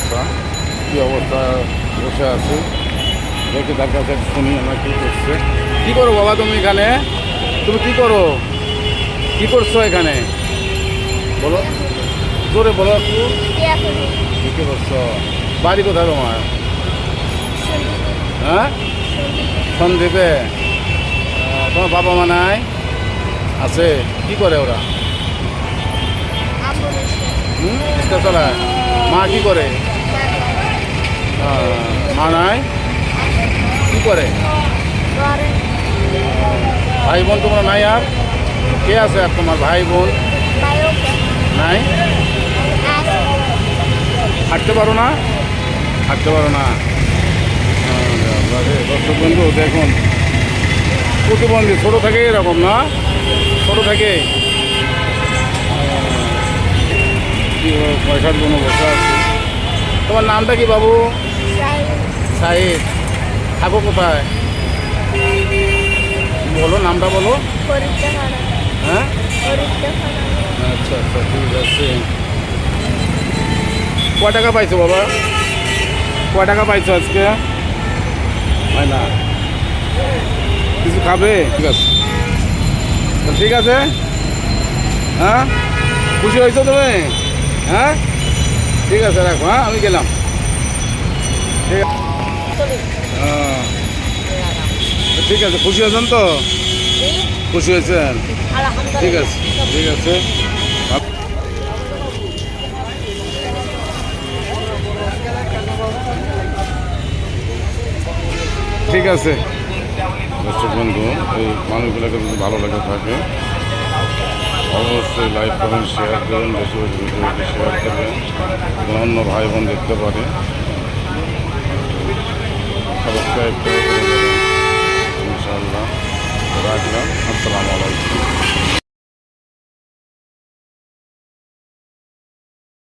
অবস্থা কী অবস্থা বসে আছে। দেখে তার কাছে শুনি আমরা কী করছে। কী করো বাবা তুমি এখানে? তুমি কী করো? কী করছ এখানে? বলো। জোরে বলো একটু। কী করছ বাড়ি কোথায় তোমার? হ্যাঁ? সন্দীপে। তোমার বাবা মা নাই? আছে? কি করে ওরা? হুম? চালায় মা কি করে? মা নাই? কি করে? ভাই বোন তোমরা নাই আর? কে আছে আর তোমার ভাই বোন নাই? হাঁটতে পারো না? হাঁটতে পারো না। দর্শক বন্ধু, দেখুন। প্রতিবন্ধী ছোটো থেকে এরকম না? ছোটো থেকে পয়সার জন্য বসে আছে। তোমার নামটা কি বাবু? সাহিদ থাকো কোথায় বলো, নামটা বলো। হ্যাঁ? আচ্ছা আচ্ছা ঠিক আছে। কয় টাকা পাইছো বাবা? কয় টাকা পাইছো আজকে? হয় না। কিছু খাবে? ঠিক আছে। ঠিক আছে। হ্যাঁ? খুশি হয়েছো তুমি? হ্যাঁ? ঠিক আছে, রাখো হ্যাঁ আমি গেলাম। ঠিক আছে হ্যাঁ। ঠিক আছে, খুশি আছেন তো? খুশি হয়েছেন ঠিক আছে ঠিক আছে। ঠিক আছে। দর্শক বন্ধু, এই মানুষগুলোকে যদি ভালো লাগে থাকে, অবশ্যই লাইক করেন শেয়ার করেন। বেশি বেশি শেয়ার করবেন। অন্য ভাই বোন দেখতে পারে।